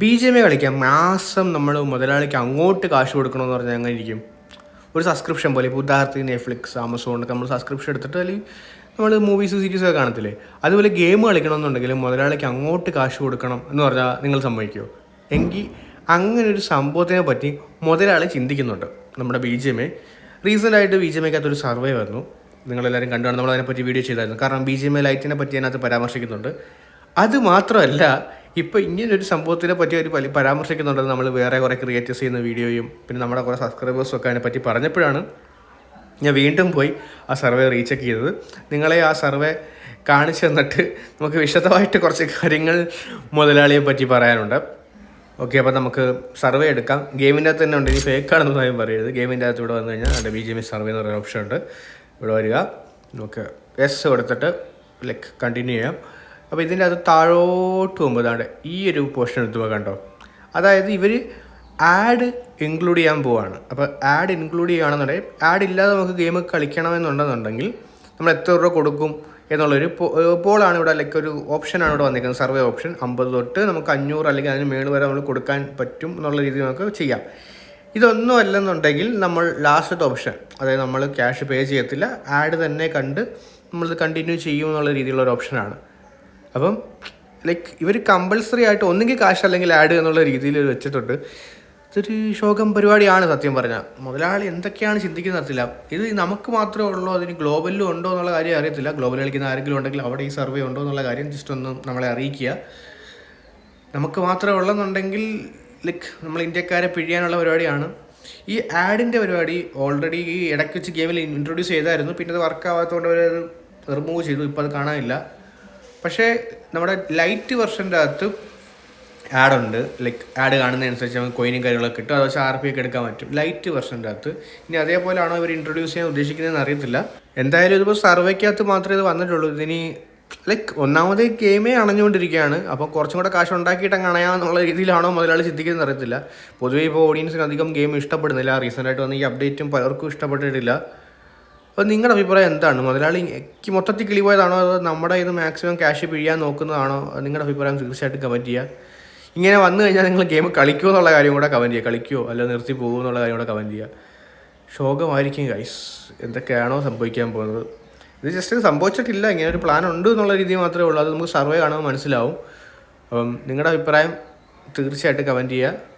B J M കളിക്കാം മാസം നമ്മൾ മുതലാളിക്ക് അങ്ങോട്ട് കാശ് കൊടുക്കണമെന്ന് പറഞ്ഞാൽ അങ്ങനെ ഇരിക്കും ഒരു സബ്സ്ക്രിപ്ഷൻ പോലെ ഇപ്പോൾ ഉദാഹരണത്തിന് നെറ്റ്ഫ്ലിക്സ് ആമസോൺ നമ്മൾ സബ്സ്ക്രിപ്ഷൻ എടുത്തിട്ട് അല്ലെങ്കിൽ നമ്മൾ മൂവീസ് സീരീസ് ഒക്കെ കാണത്തില്ലേ? അതുപോലെ ഗെയിം കളിക്കണമെന്നുണ്ടെങ്കിൽ മുതലാളിക്ക് അങ്ങോട്ട് കാശ് കൊടുക്കണം എന്ന് പറഞ്ഞാൽ നിങ്ങൾ സമ്മതിക്കുമോ എങ്കിൽ അങ്ങനെ ഒരു സംഭവത്തിനെ പറ്റി മുതലാളി ചിന്തിക്കുന്നുണ്ട്. നമ്മുടെ ബി ജി എം എ റീസെന്റായിട്ട് ബി ജി എം എക്കകത്തൊരു സർവേ വന്നു. നിങ്ങളെല്ലാവരും കണ്ടുകൊണ്ട് നമ്മൾ അതിനെപ്പറ്റി വീഡിയോ ചെയ്തായിരുന്നു. കാരണം ബി ജി എം എ ലൈറ്റിനെ പറ്റി അതിനകത്ത് പരാമർശിക്കുന്നുണ്ട്. അത് മാത്രമല്ല ഇപ്പോൾ ഇങ്ങനൊരു സംഭവത്തിനെ പറ്റി അവർ പലി പരാമർശിക്കുന്നുണ്ടെന്ന് നമ്മൾ വേറെ കുറേ ക്രിയേറ്റേഴ്സ് ചെയ്യുന്ന വീഡിയോയും പിന്നെ നമ്മുടെ കുറേ സബ്സ്ക്രൈബേഴ്സും ഒക്കെ അതിനെപ്പറ്റി പറഞ്ഞപ്പോഴാണ് ഞാൻ വീണ്ടും പോയി ആ സർവേ റീചെക്ക് ചെയ്തത്. നിങ്ങളെ ആ സർവേ കാണിച്ചു തന്നിട്ട് നമുക്ക് വിശദമായിട്ട് കുറച്ച് കാര്യങ്ങൾ മുതലാളിയെ പറ്റി പറയാനുണ്ട്. ഓക്കെ അപ്പോൾ നമുക്ക് സർവേ എടുക്കാം. ഗെയിമിന്റെ അകത്ത് തന്നെ ഉണ്ട്. ഇനി ഫേക്കാണെന്ന് കാര്യം പറയരുത്. ഗെയിമിന്റെ അകത്ത് ഇവിടെ വന്നു കഴിഞ്ഞാൽ അവിടെ ബി ജെ പി സർവേ എന്ന് പറയുന്ന ഓപ്ഷൻ ഉണ്ട്. ഇവിടെ വരിക. നമുക്ക് എസ് കൊടുത്തിട്ട് ലൈക്ക് കണ്ടിന്യൂ ചെയ്യാം. അപ്പോൾ ഇതിന്റെ അത് താഴോട്ട് പോകുമ്പോൾ ദാണ്ടെ ഈ ഒരു പോർഷൻ എടുത്ത് കണ്ടോ? അതായത് ഇവർ ആഡ് ഇൻക്ലൂഡ് ചെയ്യാൻ പോവാണ്. അപ്പോൾ ആഡ് ഇൻക്ലൂഡ് ചെയ്യുകയാണെന്നുണ്ടെങ്കിൽ ആഡ് ഇല്ലാതെ നമുക്ക് ഗെയിം കളിക്കണമെന്നുണ്ടെന്നുണ്ടെങ്കിൽ നമ്മൾ എത്ര രൂപ കൊടുക്കും എന്നുള്ളൊരു പോളാണ് ഇവിടെ അല്ലെങ്കിൽ ഒരു ഓപ്ഷനാണ് ഇവിടെ വന്നിരിക്കുന്നത്. സർവേ ഓപ്ഷൻ അമ്പത് തൊട്ട് നമുക്ക് അഞ്ഞൂറ് അല്ലെങ്കിൽ അതിന് മേളിൽ വരെ നമ്മൾ കൊടുക്കാൻ പറ്റും എന്നുള്ള രീതിയിൽ നമുക്ക് ചെയ്യാം. ഇതൊന്നും അല്ലെന്നുണ്ടെങ്കിൽ നമ്മൾ ലാസ്റ്റത്തെ ഓപ്ഷൻ അതായത് നമ്മൾ ക്യാഷ് പേ ചെയ്യത്തില്ല. ആഡ് തന്നെ കണ്ട് നമ്മളിത് കണ്ടിന്യൂ ചെയ്യും എന്നുള്ള രീതിയിലുള്ള ഒരു ഓപ്ഷനാണ് അപ്പം ലൈക്ക് ഇവർ കമ്പൾസറി ആയിട്ട് ഒന്നുകിൽ കാശ് അല്ലെങ്കിൽ ആഡ് എന്നുള്ള രീതിയിൽ വെച്ചിട്ടുണ്ട്. ഇതൊരു ശോകം പരിപാടിയാണ് സത്യം പറഞ്ഞാൽ മുതലാളി എന്തൊക്കെയാണ് ചിന്തിക്കുന്ന നടത്തില്ല ഇത് നമുക്ക് മാത്രമേ ഉള്ളൂ അതിന് ഗ്ലോബലിലും ഉണ്ടോ എന്നുള്ള കാര്യം അറിയത്തില്ല. ഗ്ലോബൽ കളിക്കുന്ന ആരെങ്കിലും ഉണ്ടെങ്കിൽ അവിടെ ഈ സർവേ ഉണ്ടോ എന്നുള്ള കാര്യം ജസ്റ്റ് ഒന്ന് നമ്മളെ അറിയിക്കുക. നമുക്ക് മാത്രമേ ഉള്ളെന്നുണ്ടെങ്കിൽ ലൈക്ക് നമ്മൾ ഇന്ത്യക്കാരെ പിഴിയാനുള്ള പരിപാടിയാണ്. ഈ ആഡിന്റെ പരിപാടി ഓൾറെഡി ഈ ഇടയ്ക്ക് വെച്ച് ഗെയിമിൽ ഇൻട്രൊഡ്യൂസ് ചെയ്തായിരുന്നു. പിന്നെ അത് വർക്ക് ആവാത്തതുകൊണ്ട് അത് റിമൂവ് ചെയ്തു. ഇപ്പോൾ അത് കാണാനില്ല. പക്ഷേ നമ്മുടെ ലൈറ്റ് വെർഷന്റെ അകത്ത് ആഡ് ഉണ്ട്. ലൈക്ക് ആഡ് കാണുന്നതനുസരിച്ച് നമുക്ക് കോയിനും കാര്യങ്ങളൊക്കെ കിട്ടും. അത് വെച്ച് ആർ പി ഒക്കെ എടുക്കാൻ പറ്റും. ലൈറ്റ് വെർഷന്റെ അകത്ത്. ഇനി അതേപോലെയാണോ ഇവർ ഇൻട്രൊഡ്യൂസ് ചെയ്യാൻ ഉദ്ദേശിക്കുന്നതെന്ന് അറിയത്തില്ല. എന്തായാലും ഇതിപ്പോൾ സർവേക്കകത്ത് മാത്രമേ ഇത് വന്നിട്ടുള്ളൂ. ഇതിനി ലൈക്ക് ഒന്നാമത് ഗെയിമേ അണഞ്ഞുകൊണ്ടിരിക്കുകയാണ്. അപ്പോൾ കുറച്ചും കൂടെ കാശ് ഉണ്ടാക്കിയിട്ട് അങ്ങ് അണയാന്നുള്ള രീതിയിലാണോ മുതലാളി ചിന്തിക്കുന്നത് അറിയത്തില്ല. പൊതുവേ ഇപ്പോൾ ഓഡിയൻസിന് അധികം ഗെയിം ഇഷ്ടപ്പെടുന്നില്ല. റീസെന്റായിട്ട് വന്ന ഈ അപ്ഡേറ്റും പലർക്കും ഇഷ്ടപ്പെട്ടിട്ടില്ല. അപ്പോൾ നിങ്ങളുടെ അഭിപ്രായം എന്താണ്? മുതലാളി എനിക്ക് മൊത്തത്തിൽ കിളിപോയതാണോ അതോ നമ്മുടെ ഇത് മാക്സിമം ക്യാഷ് പിഴിയാൻ നോക്കുന്നതാണോ? നിങ്ങളുടെ അഭിപ്രായം തീർച്ചയായിട്ടും കമന്റ് ചെയ്യുക ഇങ്ങനെ വന്നു കഴിഞ്ഞാൽ നിങ്ങൾ ഗെയിം കളിക്കുമോ എന്നുള്ള കാര്യം കൂടെ കമന്റ് ചെയ്യുക കളിക്കുമോ അല്ല നിർത്തി പോകുമോ എന്നുള്ള കാര്യം കൂടെ കമന്റ് ചെയ്യുക ശോകമായിരിക്കും ഗൈസ് എന്തൊക്കെയാണോ സംഭവിക്കാൻ പോകുന്നത്. ഇത് ജസ്റ്റ് സംഭവിച്ചിട്ടില്ല. ഇങ്ങനെ ഒരു പ്ലാൻ ഉണ്ട് എന്നുള്ള രീതി മാത്രമേ ഉള്ളൂ. അത് നമുക്ക് സർവേ കാണുമ്പോൾ മനസ്സിലാവും. അപ്പം നിങ്ങളുടെ അഭിപ്രായം തീർച്ചയായിട്ടും കമന്റ് ചെയ്യുക